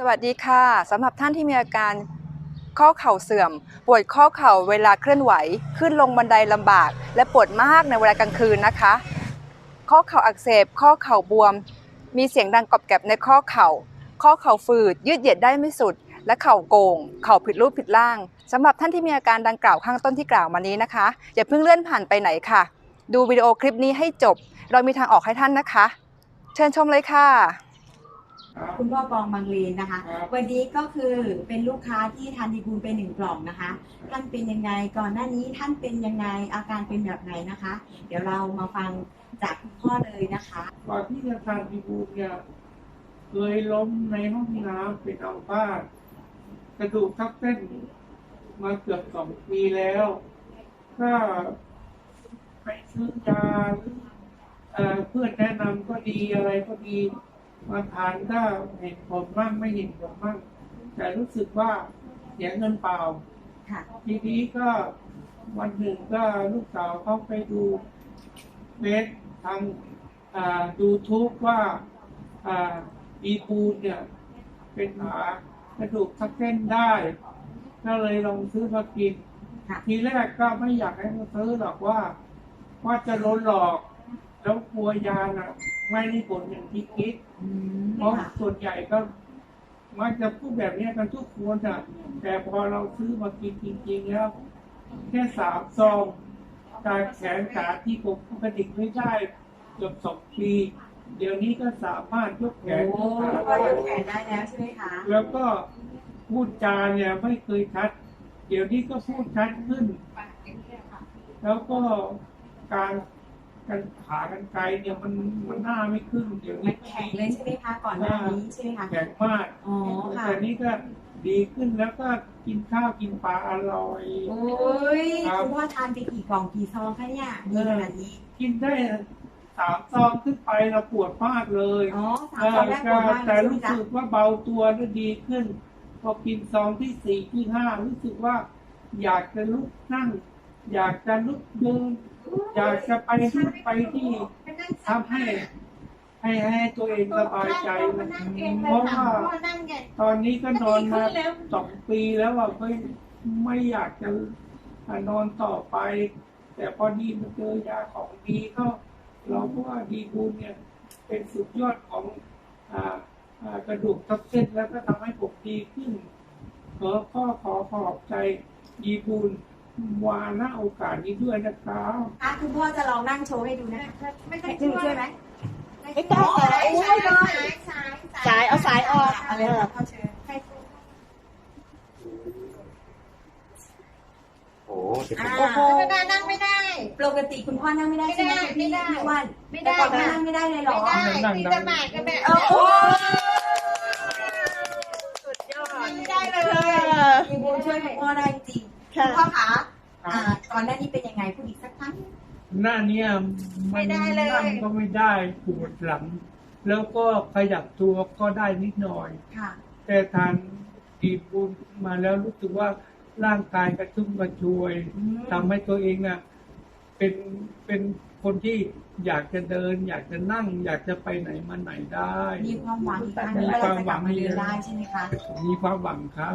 สวัสดีค่ะสำหรับท่านที่มีอาการข้อเข่าเสื่อม ปวดข้อเข่าเวลาเคลื่อนไหว ขึ้นลงบันไดลำบาก และปวดมากในเวลากลางคืนนะคะ ข้อเข่าอักเสบ ข้อเข่าบวม มีเสียงดังกรอบแกรบในข้อเข่า ข้อเข่าฝืด ยืดเหยียดได้ไม่สุด และเข่าโกง เข่าผิดรูปผิดร่างสำหรับท่านที่มีอาการดังกล่าวข้างต้นที่กล่าวมานี้นะคะ อย่าเพิ่งเลื่อนผ่านไปไหนค่ะ ดูวิดีโอคลิปนี้ให้จบ เรามีทางออกให้ท่านนะคะ เชิญชมเลยค่ะ คุณพ่อปองบางเลนนะคะครับวันนี้ก็คือเป็นลูกค้าที่ทานดีบูลไปหนึ่งกล่องนะคะ ท่านเป็นยังไงก่อนหน้านี้ท่านเป็นยังไงอาการเป็นแบบไหนนะคะ เดี๋ยวเรามาฟังจากคุณพ่อเลยนะคะก่อนที่จะทานดีบูลเนี่ยเคยล้มในห้องน้ำเป็นอัมพาตกระดูกทับเส้นมาเกือบสองปีแล้วก็ไปซื้อยาหรือเอ่อเพื่อนแนะนำก็ดีอะไรก็ดี มาทานก็เห็นผลบ้างไม่เห็นผลบ้างแต่รู้สึกว่าเสียเงินเปล่าค่ะ ทีนี้ก็วันหนึ่งก็ลูกสาวเขาไปดูเฟซทางอ่าดูทุกว่าอ่าดีปูนเนี่ย เป็นหากระดูกทับเส้นได้ ก็เลยลองซื้อมากินค่ะทีแรกก็ไม่อยากให้มาซื้อหรอกว่า ว่าจะโดนหลอก แล้วกลัวยาน่ะ ไม่ได้ผลอย่างที่คิดอืมเพราะค่ะส่วนใหญ่ก็มักจะพูดแบบเนี้ยกันทุกคนอะแต่พอเราซื้อมากินจริงๆแล้วแค่สามซองการแขนขาที่ผมกระดิกไม่ได้เกือบสองปี เดี๋ยวนี้ก็สามารถยกแขโอ้นยกขาก็ได้ยกแขนได้แล้วใช่ไหมคะแล้วก็พูดจาเนี่ยไม่เคยชัด เดี๋ยวนี้ก็พูดชัดขึ้น แล้วก็การ การขากันไกลเนี่ยมันมันหน้าไม่ขึ้นเดี๋ยวมันี้นแข็งเลยใช่ไหมคะก่อนหน้านี้ใช่ไหมคะแข็งมากอ๋อค่ะแต่นี้ก็ดีขึ้นแล้วก็กินข้าวกินปลาอร่อยโอ้ยครับคุณพ่อทานไปกี่กล่องกี่ซองคะเนี่ยดีขนาดนี้ กินได้สามซองขึ้นไปเราปวดมากเลยอ๋อสามซองแรกปวดมากเลแต่ยใช่ไหมรู้จ๊ะสึกว่าเบาตัวแล้วดีขึ้น พอกินซองที่สี่ที่ห้ารู้สึกว่า อยากจะลุกนั่ง อยากจะลุกเดิน อยากจะไปที่ไปที่ทำให้ให้ให้ตัวเองสบายใจเพราะว่าตอนนี้ก็นอนมาสองปีแล้วอะไม่ไม่อยากจะนอนต่อไป แต่พอดีมาเจอยาของดีก็ เราก็ว่าดีบุญเนี่ย เป็นสุดยอดของกระดูกทับเส้นแล้วก็ทำให้ผมดีขึ้นขอข้อขอขอบใจดีบุญ วาณโอกาสนี้ด้วยนะครับอะคุณพ่อจะลองนั่งโชว์ให้ดูนะ ไม่ต้อให้งช่วยช่ช่ววยยไหมไม่ต้องเลยช่วยเลยสายเอาสายออกอะไรนะพ่อเชิญให้โอ้เดี๋ยวผมอ่าโอ้โหไม่ได้นั่งไม่ได้ ปกติคุณพ่อนั่งไม่ได้ใช่ไหมไม่ได้พี่พี่วันไม่ได้แต่ก่อนนั่งไม่ได้เลยเหรอไม่ได้ที่จะหมายกันแบบโอ้โหสุดยอดไม่ได้เลยมีบุญช่วยคุณพ่อได้จริงค่ะคุณพ่อคะ อ่าก่อนหน้านี้เป็นยังไงพูดอีกสักครั้ง หน้าเนี้ยมันนั่งก็ไม่ได้ปวดหลัง แล้วก็ขยับตัวก็ได้นิดหน่อย ค่ะ แต่ทานดีบุญมาแล้วรู้สึกว่าร่างกายกระชุ่มกระชวยอืม ทำให้ตัวเองอะเป็นเป็นคนที่อยากจะเดิน อยากจะนั่ง อยากจะไปไหนมาไหนได้ มีความหวังอีกครั้งหนึงว่าเราจะกลับมาเดินได้ใช่ไหมคะ มีความหวังครับ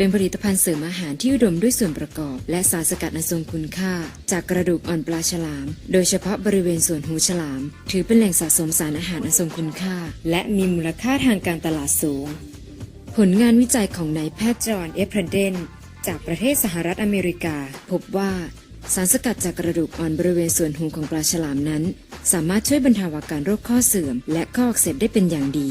เป็นผลิตภัณฑ์เสริมอาหารที่อุดมด้วยส่วนประกอบ และสารสกัดอันทรงคุณค่า จากกระดูกอ่อนปลาฉลาม โดยเฉพาะบริเวณส่วนหูฉลาม ถือเป็นแหล่งสะสมสารอาหารอันทรงคุณค่า และมีมูลค่าทางการตลาดสูง ผลงานวิจัยของนายแพทย์จอห์นเอฟรเดนจากประเทศสหรัฐอเมริกา พบว่าสารสกัดจากกระดูกอ่อนบริเวณส่วนหูของปลาฉลามนั้น สามารถช่วยบรรเทาอาการโรคข้อเสื่อม และข้ออักเสบได้เป็นอย่างดี